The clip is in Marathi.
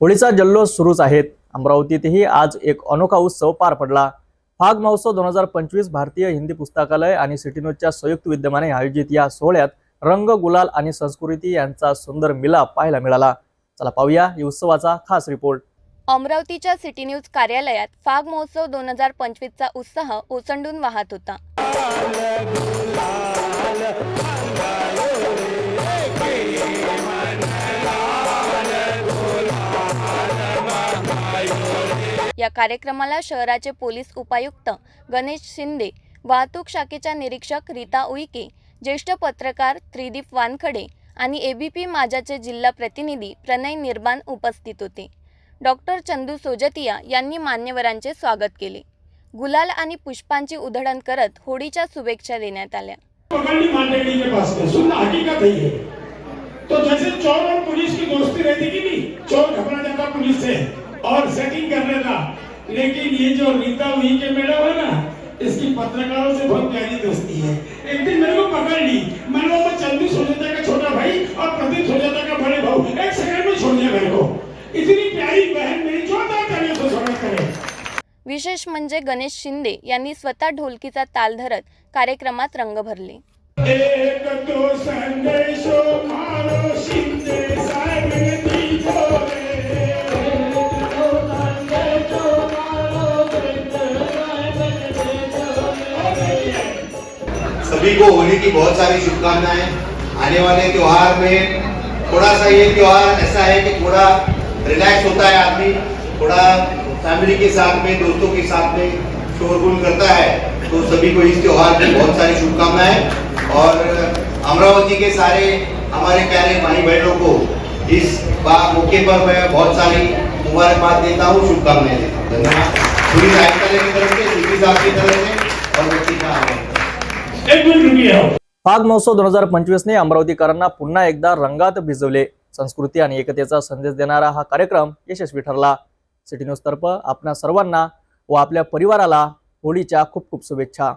होळीचा जल्लोष सुरूच आहेत अमरावतीतही आज एक अनोखा उत्सव पार पडला. फाग महोत्सव दोन हजार पंचवीस भारतीय हिंदी पुस्तकालय आणि सिटीनोजच्या संयुक्त विद्यमाने आयोजित या सोहळ्यात रंग गुलाल आणि संस्कृती यांचा सुंदर मिलाप पाहायला मिळाला. चला पाहूया या उत्सवाचा खास रिपोर्ट. अमरावतीच्या सिटी न्यूज कार्यालयात फाग महोत्सव दोन हजार पंचवीसचा उत्साह ओसंडून वाहत होता. या कार्यक्रमाला शहराचे पोलीस उपायुक्त गणेश शिंदे वाहतूक शाखेच्या निरीक्षक रीता उईके ज्येष्ठ पत्रकार त्रिदीप वानखडे आणि एबीपी माझाचे जिल्हा प्रतिनिधी प्रणय निर्बान उपस्थित होते. डॉक्टर चंदू सोजतिया यांनी मान्यवरांचे स्वागत केले. गुलाल आणि पुष्पांची उधळण करत होळीच्या शुभेच्छा देण्यात आल्या. तो जैसे चोर और पुलिस की दोस्ती रहती कि नहीं चोर घबरा जाता पुलिस से और सेटिंग कर लेता लेकिन ये जो रीता हुई के मैडम है ना इसकी पत्रकारों से बहुत प्यारी दोस्ती है। एक दिन मेरे को पकड़ ली। मैंने मैं चंदू सोजाता का छोटा भाई और प्रदीप सोजाता का बड़े भाऊ। एक सेकंड में छोड़ दिया मेरे को। इतनी प्यारी बहन मेरी जोरदार तालियों से स्वागत करें। विशेष म्हणजे गणेश शिंदे यांनी स्वतः ढोलकीचा ताल धरत कार्यक्रमात रंग भरले. एक तो संदेशो मारो सभी को होली की बहुत सारी शुभकामनाएँ। आने वाले त्योहार में थोड़ा सा ये त्योहार ऐसा है कि थोड़ा रिलैक्स होता है आदमी, थोड़ा फैमिली के साथ में, दोस्तों के साथ में शोरगुल करता है तो सभी को इस त्योहार की बहुत सारी शुभकामनाएँ। और अमरावती के सारे हमारे प्यारे भाई बहनों को इस मौके पर मैं बहुत सारी मुबारकबाद देता हूँ, शुभकामनाएँ देता हूँ। धन्यवाद। पूरी रायकाले की तरफ़ से साहब की तरफ़ से, और व्यक्ति का फाग महोत्सव दोन हजार पंचवीसने अमरावतीकरांना पुन्हा एकदा रंगात भिजवले. संस्कृती आणि एकतेचा संदेश देणारा हा कार्यक्रम यशस्वी ठरला. सिटी न्यूज तर्फ आपल्या सर्वांना व आपल्या परिवाराला होळीच्या खूप खूप शुभेच्छा.